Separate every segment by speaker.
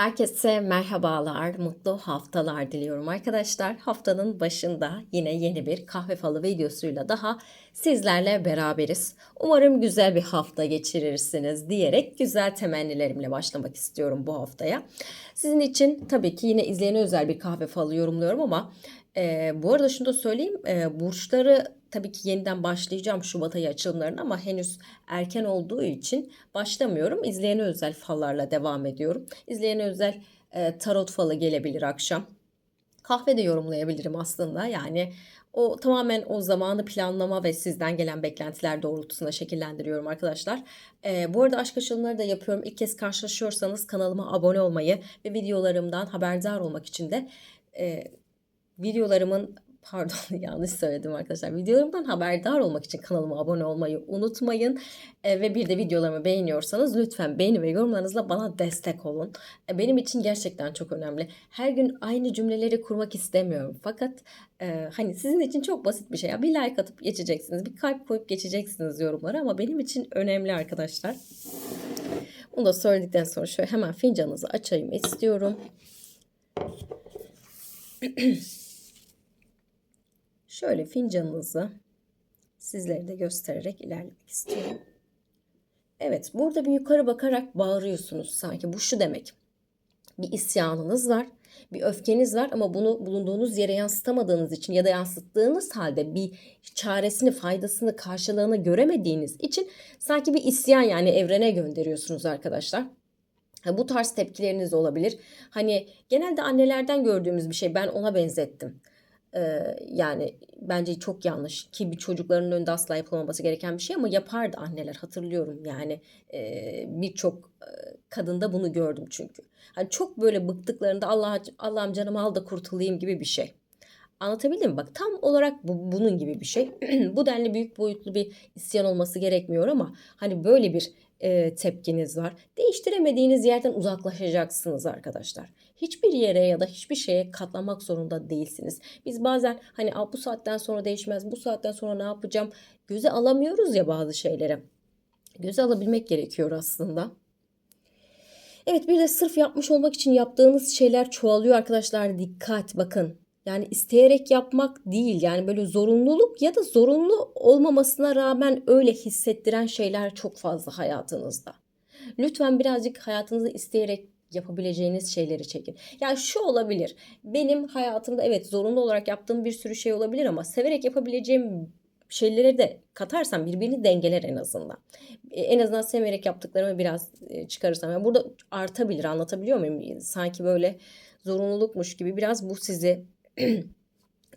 Speaker 1: Herkese merhabalar, mutlu haftalar diliyorum arkadaşlar. Haftanın başında yine yeni bir kahve falı videosuyla daha sizlerle beraberiz. Umarım güzel bir hafta geçirirsiniz diyerek güzel temennilerimle başlamak istiyorum bu haftaya. Sizin için tabii ki yine izleyene özel bir kahve falı yorumluyorum ama e, bu arada şunu da söyleyeyim. E, burçları tabii ki yeniden başlayacağım Şubat ayı açılımlarına ama henüz erken olduğu için başlamıyorum. İzleyene özel fallarla devam ediyorum. İzleyene özel e, tarot falı gelebilir akşam. Kahve de yorumlayabilirim aslında. Yani o tamamen o zamanı planlama ve sizden gelen beklentiler doğrultusunda şekillendiriyorum arkadaşlar. E, bu arada aşk açılımları da yapıyorum. İlk kez karşılaşıyorsanız kanalıma abone olmayı ve videolarımdan haberdar olmak için de e, videolarımın pardon yanlış söyledim arkadaşlar. Videolarımdan haberdar olmak için kanalıma abone olmayı unutmayın. E, ve bir de videolarımı beğeniyorsanız lütfen beğeni ve yorumlarınızla bana destek olun. E, benim için gerçekten çok önemli. Her gün aynı cümleleri kurmak istemiyorum. Fakat e, hani sizin için çok basit bir şey. Ya. Bir like atıp geçeceksiniz. Bir kalp koyup geçeceksiniz yorumlara ama benim için önemli arkadaşlar. Bunu da söyledikten sonra şöyle hemen fincanınızı açayım istiyorum. Şöyle fincanınızı sizlere de göstererek ilerlemek istiyorum. Evet, burada bir yukarı bakarak bağırıyorsunuz sanki. Bu şu demek. Bir isyanınız var, bir öfkeniz var ama bunu bulunduğunuz yere yansıtamadığınız için ya da yansıttığınız halde bir çaresini, faydasını, karşılığını göremediğiniz için sanki bir isyan yani evrene gönderiyorsunuz arkadaşlar. Bu tarz tepkileriniz olabilir. Hani genelde annelerden gördüğümüz bir şey ben ona benzettim. Ee, yani bence çok yanlış ki bir çocukların önünde asla yapılmaması gereken bir şey ama yapardı anneler hatırlıyorum yani e, birçok e, kadında bunu gördüm çünkü. Hani çok böyle bıktıklarında Allah Allah'ım canımı al da kurtulayım gibi bir şey. Anlatabildim mi? Bak tam olarak bu, bunun gibi bir şey. bu denli büyük boyutlu bir isyan olması gerekmiyor ama hani böyle bir e, tepkiniz var. Değiştiremediğiniz yerden uzaklaşacaksınız arkadaşlar. Hiçbir yere ya da hiçbir şeye katlamak zorunda değilsiniz. Biz bazen hani bu saatten sonra değişmez, bu saatten sonra ne yapacağım göze alamıyoruz ya bazı şeyleri. Göze alabilmek gerekiyor aslında. Evet bir de sırf yapmış olmak için yaptığınız şeyler çoğalıyor arkadaşlar. Dikkat bakın. Yani isteyerek yapmak değil yani böyle zorunluluk ya da zorunlu olmamasına rağmen öyle hissettiren şeyler çok fazla hayatınızda. Lütfen birazcık hayatınızı isteyerek yapabileceğiniz şeyleri çekin. Yani şu olabilir. Benim hayatımda evet zorunlu olarak yaptığım bir sürü şey olabilir ama severek yapabileceğim şeyleri de katarsam birbirini dengeler en azından. E, en azından severek yaptıklarımı biraz e, çıkarırsam. Yani burada artabilir anlatabiliyor muyum? Sanki böyle zorunlulukmuş gibi biraz bu sizi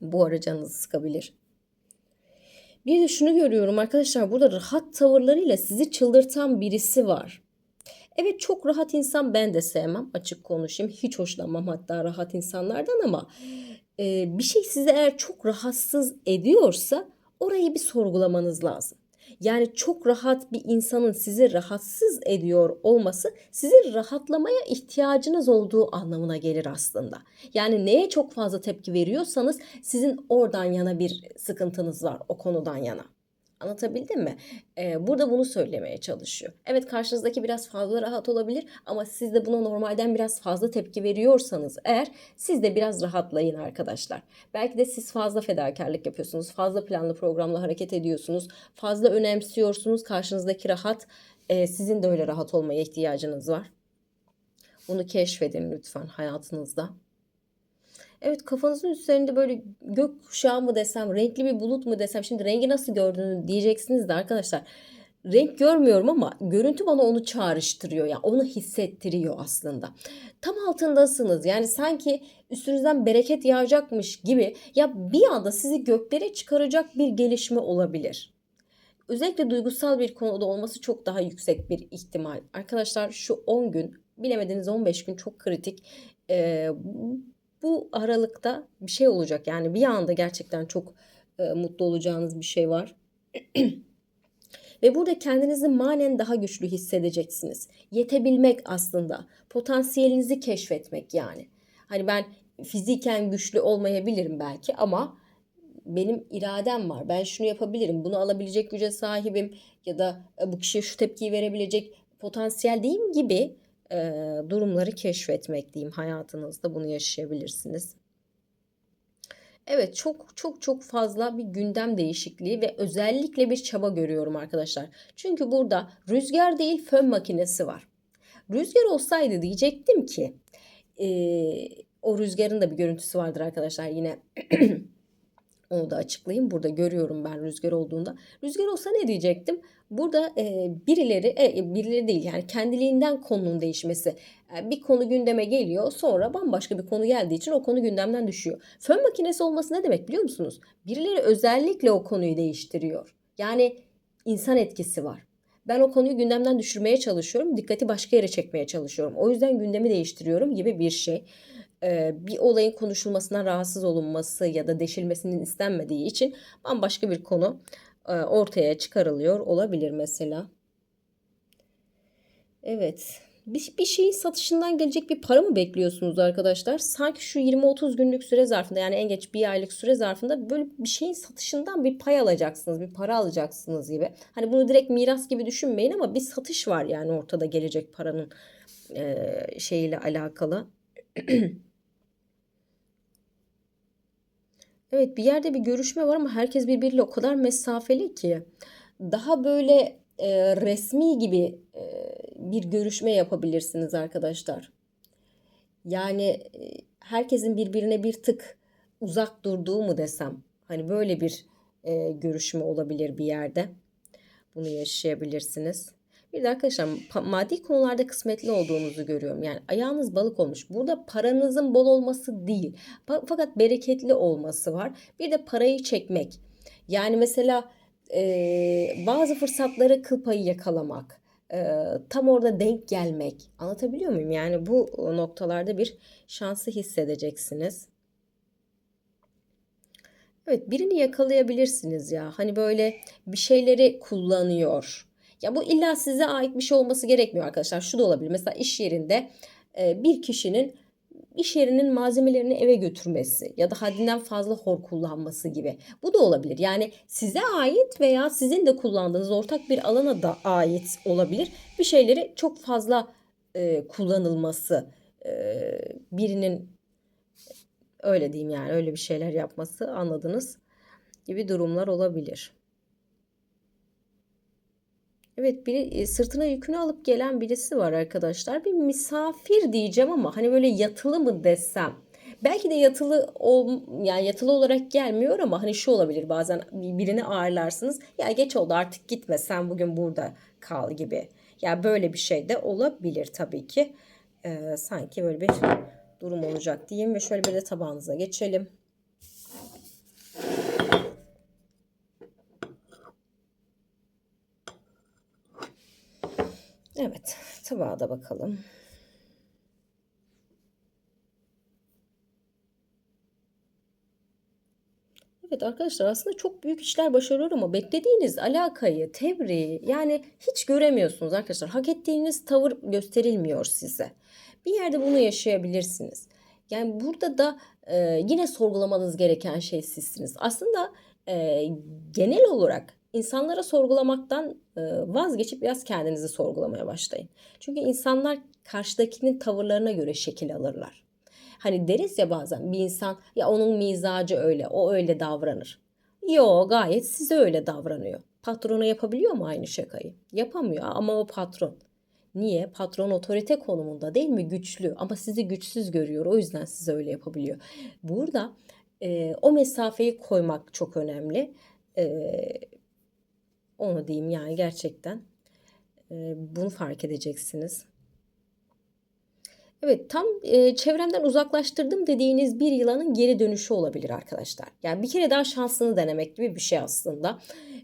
Speaker 1: bu ara canınızı sıkabilir. Bir de şunu görüyorum arkadaşlar burada rahat tavırlarıyla sizi çıldırtan birisi var. Evet çok rahat insan ben de sevmem açık konuşayım. Hiç hoşlanmam hatta rahat insanlardan ama e, bir şey sizi eğer çok rahatsız ediyorsa orayı bir sorgulamanız lazım. Yani çok rahat bir insanın sizi rahatsız ediyor olması sizin rahatlamaya ihtiyacınız olduğu anlamına gelir aslında. Yani neye çok fazla tepki veriyorsanız sizin oradan yana bir sıkıntınız var o konudan yana. Anlatabildim mi? Ee, burada bunu söylemeye çalışıyor. Evet karşınızdaki biraz fazla rahat olabilir ama siz de buna normalden biraz fazla tepki veriyorsanız eğer siz de biraz rahatlayın arkadaşlar. Belki de siz fazla fedakarlık yapıyorsunuz. Fazla planlı programla hareket ediyorsunuz. Fazla önemsiyorsunuz. Karşınızdaki rahat e, sizin de öyle rahat olmaya ihtiyacınız var. Bunu keşfedin lütfen hayatınızda. Evet kafanızın üzerinde böyle gök kuşağı mı desem, renkli bir bulut mu desem. Şimdi rengi nasıl gördüğünü diyeceksiniz de arkadaşlar. Renk görmüyorum ama görüntü bana onu çağrıştırıyor. Yani onu hissettiriyor aslında. Tam altındasınız. Yani sanki üstünüzden bereket yağacakmış gibi ya bir anda sizi göklere çıkaracak bir gelişme olabilir. Özellikle duygusal bir konuda olması çok daha yüksek bir ihtimal. Arkadaşlar şu 10 gün bilemediniz 15 gün çok kritik. Ee, bu aralıkta bir şey olacak. Yani bir anda gerçekten çok e, mutlu olacağınız bir şey var. Ve burada kendinizi manen daha güçlü hissedeceksiniz. Yetebilmek aslında. Potansiyelinizi keşfetmek yani. Hani ben fiziken güçlü olmayabilirim belki ama benim iradem var. Ben şunu yapabilirim. Bunu alabilecek güce sahibim ya da e, bu kişiye şu tepkiyi verebilecek potansiyel değil gibi e, durumları keşfetmek diyeyim hayatınızda bunu yaşayabilirsiniz. Evet çok çok çok fazla bir gündem değişikliği ve özellikle bir çaba görüyorum arkadaşlar. Çünkü burada rüzgar değil fön makinesi var. Rüzgar olsaydı diyecektim ki e, o rüzgarın da bir görüntüsü vardır arkadaşlar yine onu da açıklayayım. Burada görüyorum ben rüzgar olduğunda. Rüzgar olsa ne diyecektim? Burada e, birileri, e, birileri değil yani kendiliğinden konunun değişmesi. Yani bir konu gündeme geliyor sonra bambaşka bir konu geldiği için o konu gündemden düşüyor. Fön makinesi olması ne demek biliyor musunuz? Birileri özellikle o konuyu değiştiriyor. Yani insan etkisi var. Ben o konuyu gündemden düşürmeye çalışıyorum. Dikkati başka yere çekmeye çalışıyorum. O yüzden gündemi değiştiriyorum gibi bir şey bir olayın konuşulmasına rahatsız olunması ya da deşilmesinin istenmediği için bambaşka bir konu ortaya çıkarılıyor olabilir mesela. Evet. Bir, bir şeyin satışından gelecek bir para mı bekliyorsunuz arkadaşlar? Sanki şu 20-30 günlük süre zarfında yani en geç bir aylık süre zarfında böyle bir şeyin satışından bir pay alacaksınız, bir para alacaksınız gibi. Hani bunu direkt miras gibi düşünmeyin ama bir satış var yani ortada gelecek paranın e, şeyiyle alakalı. Evet bir yerde bir görüşme var ama herkes birbiriyle o kadar mesafeli ki daha böyle e, resmi gibi e, bir görüşme yapabilirsiniz arkadaşlar. Yani e, herkesin birbirine bir tık uzak durduğu mu desem hani böyle bir e, görüşme olabilir bir yerde. Bunu yaşayabilirsiniz. Bir de arkadaşlar maddi konularda kısmetli olduğunuzu görüyorum. Yani ayağınız balık olmuş. Burada paranızın bol olması değil. Fakat bereketli olması var. Bir de parayı çekmek. Yani mesela e, bazı fırsatları kıl payı yakalamak. E, tam orada denk gelmek. Anlatabiliyor muyum? Yani bu noktalarda bir şansı hissedeceksiniz. Evet birini yakalayabilirsiniz ya. Hani böyle bir şeyleri kullanıyor ya bu illa size ait bir şey olması gerekmiyor arkadaşlar. Şu da olabilir. Mesela iş yerinde e, bir kişinin iş yerinin malzemelerini eve götürmesi ya da haddinden fazla hor kullanması gibi. Bu da olabilir. Yani size ait veya sizin de kullandığınız ortak bir alana da ait olabilir. Bir şeyleri çok fazla e, kullanılması, e, birinin öyle diyeyim yani öyle bir şeyler yapması anladınız gibi durumlar olabilir. Evet bir e, sırtına yükünü alıp gelen birisi var arkadaşlar. Bir misafir diyeceğim ama hani böyle yatılı mı desem. Belki de yatılı ol, yani yatılı olarak gelmiyor ama hani şu olabilir bazen birini ağırlarsınız. Ya geç oldu artık gitme sen bugün burada kal gibi. Ya yani böyle bir şey de olabilir tabii ki. Ee, sanki böyle bir durum olacak diyeyim ve şöyle bir de tabağınıza geçelim. Evet, tabağa da bakalım. Evet arkadaşlar aslında çok büyük işler başarıyor ama beklediğiniz alakayı, tevriyi yani hiç göremiyorsunuz arkadaşlar. Hak ettiğiniz tavır gösterilmiyor size. Bir yerde bunu yaşayabilirsiniz. Yani burada da e, yine sorgulamanız gereken şey sizsiniz. Aslında e, genel olarak insanlara sorgulamaktan vazgeçip biraz kendinizi sorgulamaya başlayın. Çünkü insanlar karşıdakinin tavırlarına göre şekil alırlar. Hani deriz ya bazen bir insan ya onun mizacı öyle, o öyle davranır. Yo gayet size öyle davranıyor. Patrona yapabiliyor mu aynı şakayı? Yapamıyor ama o patron. Niye? Patron otorite konumunda değil mi? Güçlü ama sizi güçsüz görüyor. O yüzden size öyle yapabiliyor. Burada e, o mesafeyi koymak çok önemli. E, onu diyeyim yani gerçekten. E, bunu fark edeceksiniz. Evet tam e, çevremden uzaklaştırdım dediğiniz bir yılanın geri dönüşü olabilir arkadaşlar. Yani bir kere daha şansını denemek gibi bir şey aslında.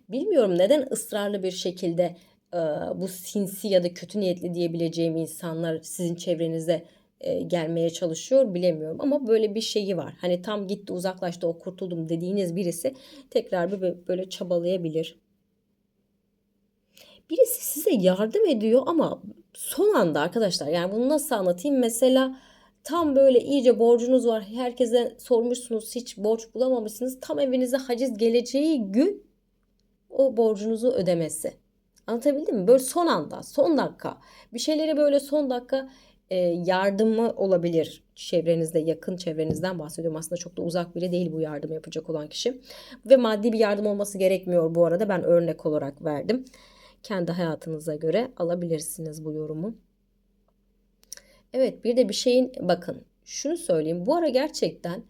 Speaker 1: Bilmiyorum neden ısrarlı bir şekilde e, bu sinsi ya da kötü niyetli diyebileceğim insanlar sizin çevrenize e, gelmeye çalışıyor bilemiyorum. Ama böyle bir şeyi var. Hani tam gitti uzaklaştı o kurtuldum dediğiniz birisi tekrar bir böyle çabalayabilir birisi size yardım ediyor ama son anda arkadaşlar yani bunu nasıl anlatayım? Mesela tam böyle iyice borcunuz var. Herkese sormuşsunuz hiç borç bulamamışsınız. Tam evinize haciz geleceği gün o borcunuzu ödemesi. Anlatabildim mi? Böyle son anda, son dakika. Bir şeyleri böyle son dakika e, yardımı olabilir. Çevrenizde, yakın çevrenizden bahsediyorum. Aslında çok da uzak biri değil bu yardım yapacak olan kişi. Ve maddi bir yardım olması gerekmiyor bu arada. Ben örnek olarak verdim. Kendi hayatınıza göre alabilirsiniz bu yorumu. Evet bir de bir şeyin bakın şunu söyleyeyim. Bu ara gerçekten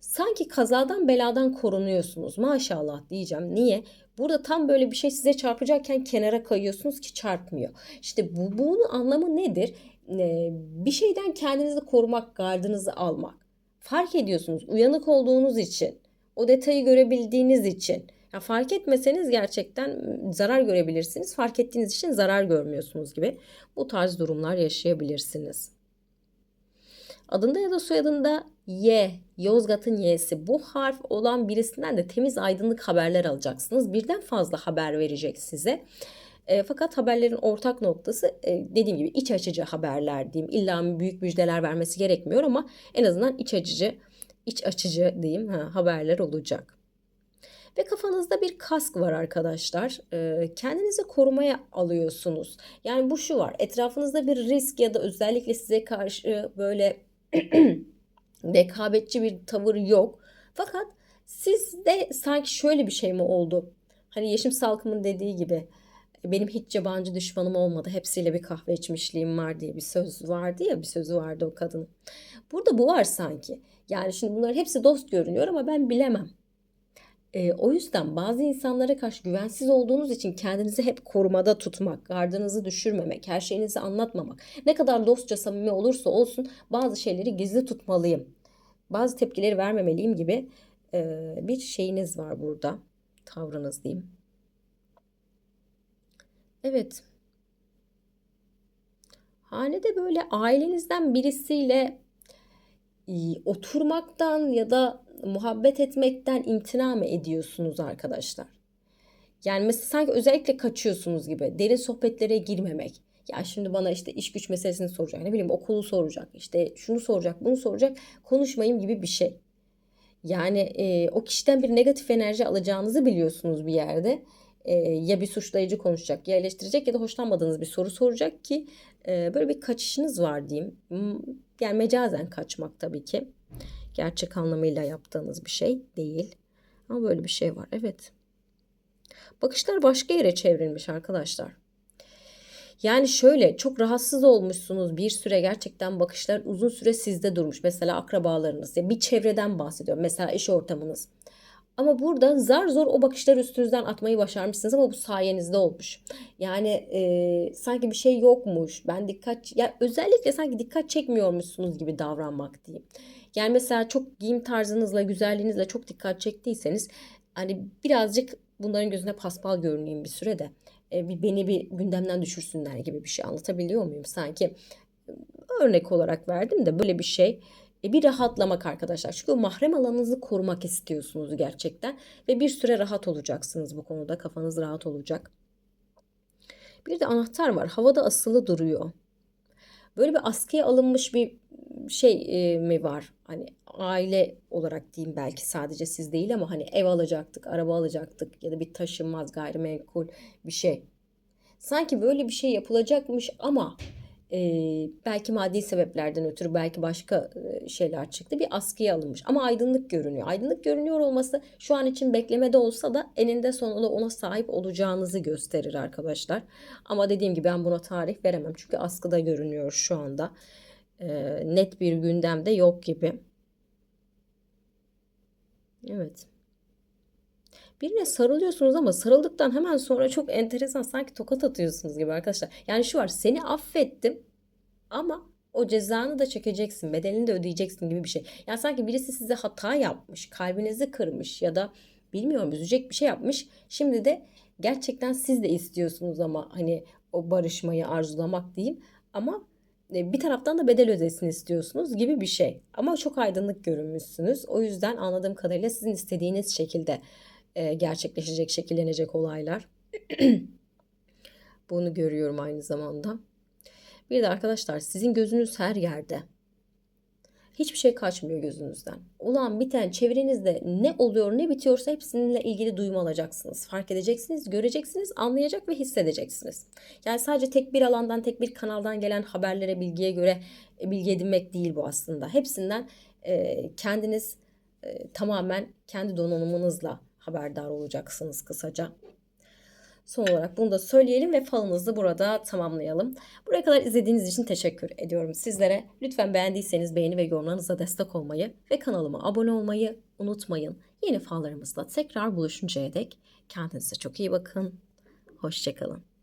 Speaker 1: sanki kazadan beladan korunuyorsunuz. Maşallah diyeceğim. Niye? Burada tam böyle bir şey size çarpacakken kenara kayıyorsunuz ki çarpmıyor. İşte bu bunun anlamı nedir? Ee, bir şeyden kendinizi korumak, gardınızı almak. Fark ediyorsunuz uyanık olduğunuz için, o detayı görebildiğiniz için. Ya fark etmeseniz gerçekten zarar görebilirsiniz. Fark ettiğiniz için zarar görmüyorsunuz gibi. Bu tarz durumlar yaşayabilirsiniz. Adında ya da soyadında Y, Yozgat'ın Y'si bu harf olan birisinden de temiz aydınlık haberler alacaksınız. Birden fazla haber verecek size. E, fakat haberlerin ortak noktası e, dediğim gibi iç açıcı haberler diyeyim. İlla büyük müjdeler vermesi gerekmiyor ama en azından iç açıcı, iç açıcı diyeyim ha, haberler olacak. Ve kafanızda bir kask var arkadaşlar. E, kendinizi korumaya alıyorsunuz. Yani bu şu var. Etrafınızda bir risk ya da özellikle size karşı böyle rekabetçi bir tavır yok. Fakat sizde sanki şöyle bir şey mi oldu? Hani Yeşim Salkım'ın dediği gibi benim hiç yabancı düşmanım olmadı. Hepsiyle bir kahve içmişliğim var diye bir söz vardı ya bir sözü vardı o kadın. Burada bu var sanki. Yani şimdi bunların hepsi dost görünüyor ama ben bilemem. E, o yüzden bazı insanlara karşı güvensiz olduğunuz için kendinizi hep korumada tutmak, gardınızı düşürmemek, her şeyinizi anlatmamak. Ne kadar dostça samimi olursa olsun bazı şeyleri gizli tutmalıyım. Bazı tepkileri vermemeliyim gibi e, bir şeyiniz var burada. Tavrınız diyeyim. Evet. Hanede böyle ailenizden birisiyle oturmaktan ya da muhabbet etmekten imtina mı ediyorsunuz arkadaşlar? Yani mesela sanki özellikle kaçıyorsunuz gibi. Derin sohbetlere girmemek. Ya şimdi bana işte iş güç meselesini soracak. Ne bileyim okulu soracak. işte şunu soracak, bunu soracak. Konuşmayayım gibi bir şey. Yani e, o kişiden bir negatif enerji alacağınızı biliyorsunuz bir yerde. E, ya bir suçlayıcı konuşacak, ya eleştirecek ya da hoşlanmadığınız bir soru soracak ki e, böyle bir kaçışınız var diyeyim. Yani mecazen kaçmak tabii ki. Gerçek anlamıyla yaptığınız bir şey değil. Ama böyle bir şey var. Evet. Bakışlar başka yere çevrilmiş arkadaşlar. Yani şöyle çok rahatsız olmuşsunuz bir süre gerçekten bakışlar uzun süre sizde durmuş. Mesela akrabalarınız ya bir çevreden bahsediyorum. Mesela iş ortamınız. Ama burada zar zor o bakışları üstünüzden atmayı başarmışsınız ama bu sayenizde olmuş. Yani e, sanki bir şey yokmuş. Ben dikkat ya özellikle sanki dikkat çekmiyormuşsunuz gibi davranmak diyeyim. Yani mesela çok giyim tarzınızla, güzelliğinizle çok dikkat çektiyseniz hani birazcık bunların gözüne paspal görüneyim bir sürede. E, bir beni bir gündemden düşürsünler gibi bir şey anlatabiliyor muyum? Sanki örnek olarak verdim de böyle bir şey e, bir rahatlamak arkadaşlar. Çünkü mahrem alanınızı korumak istiyorsunuz gerçekten. Ve bir süre rahat olacaksınız bu konuda. Kafanız rahat olacak. Bir de anahtar var. Havada asılı duruyor. Böyle bir askıya alınmış bir şey e, mi var? Hani aile olarak diyeyim belki sadece siz değil ama hani ev alacaktık, araba alacaktık ya da bir taşınmaz gayrimenkul bir şey. Sanki böyle bir şey yapılacakmış ama e, belki maddi sebeplerden ötürü belki başka şeyler çıktı. Bir askıya alınmış ama aydınlık görünüyor. Aydınlık görünüyor olması şu an için beklemede olsa da eninde sonunda ona sahip olacağınızı gösterir arkadaşlar. Ama dediğim gibi ben buna tarih veremem. Çünkü askıda görünüyor şu anda. E, net bir gündemde yok gibi. Evet. Birine sarılıyorsunuz ama sarıldıktan hemen sonra çok enteresan sanki tokat atıyorsunuz gibi arkadaşlar. Yani şu var seni affettim ama o cezanı da çekeceksin, bedelini de ödeyeceksin gibi bir şey. Yani sanki birisi size hata yapmış, kalbinizi kırmış ya da bilmiyorum üzecek bir şey yapmış. Şimdi de gerçekten siz de istiyorsunuz ama hani o barışmayı arzulamak diyeyim ama e, bir taraftan da bedel ödesin istiyorsunuz gibi bir şey. Ama çok aydınlık görünmüşsünüz. O yüzden anladığım kadarıyla sizin istediğiniz şekilde e, gerçekleşecek, şekillenecek olaylar. Bunu görüyorum aynı zamanda. Bir de arkadaşlar sizin gözünüz her yerde. Hiçbir şey kaçmıyor gözünüzden. Olan biten çevrenizde ne oluyor ne bitiyorsa hepsininle ilgili duyum alacaksınız. Fark edeceksiniz, göreceksiniz, anlayacak ve hissedeceksiniz. Yani sadece tek bir alandan, tek bir kanaldan gelen haberlere, bilgiye göre e, bilgi edinmek değil bu aslında. Hepsinden e, kendiniz e, tamamen kendi donanımınızla haberdar olacaksınız kısaca. Son olarak bunu da söyleyelim ve falınızı burada tamamlayalım. Buraya kadar izlediğiniz için teşekkür ediyorum sizlere. Lütfen beğendiyseniz beğeni ve yorumlarınızla destek olmayı ve kanalıma abone olmayı unutmayın. Yeni fallarımızla tekrar buluşuncaya dek kendinize çok iyi bakın. Hoşçakalın.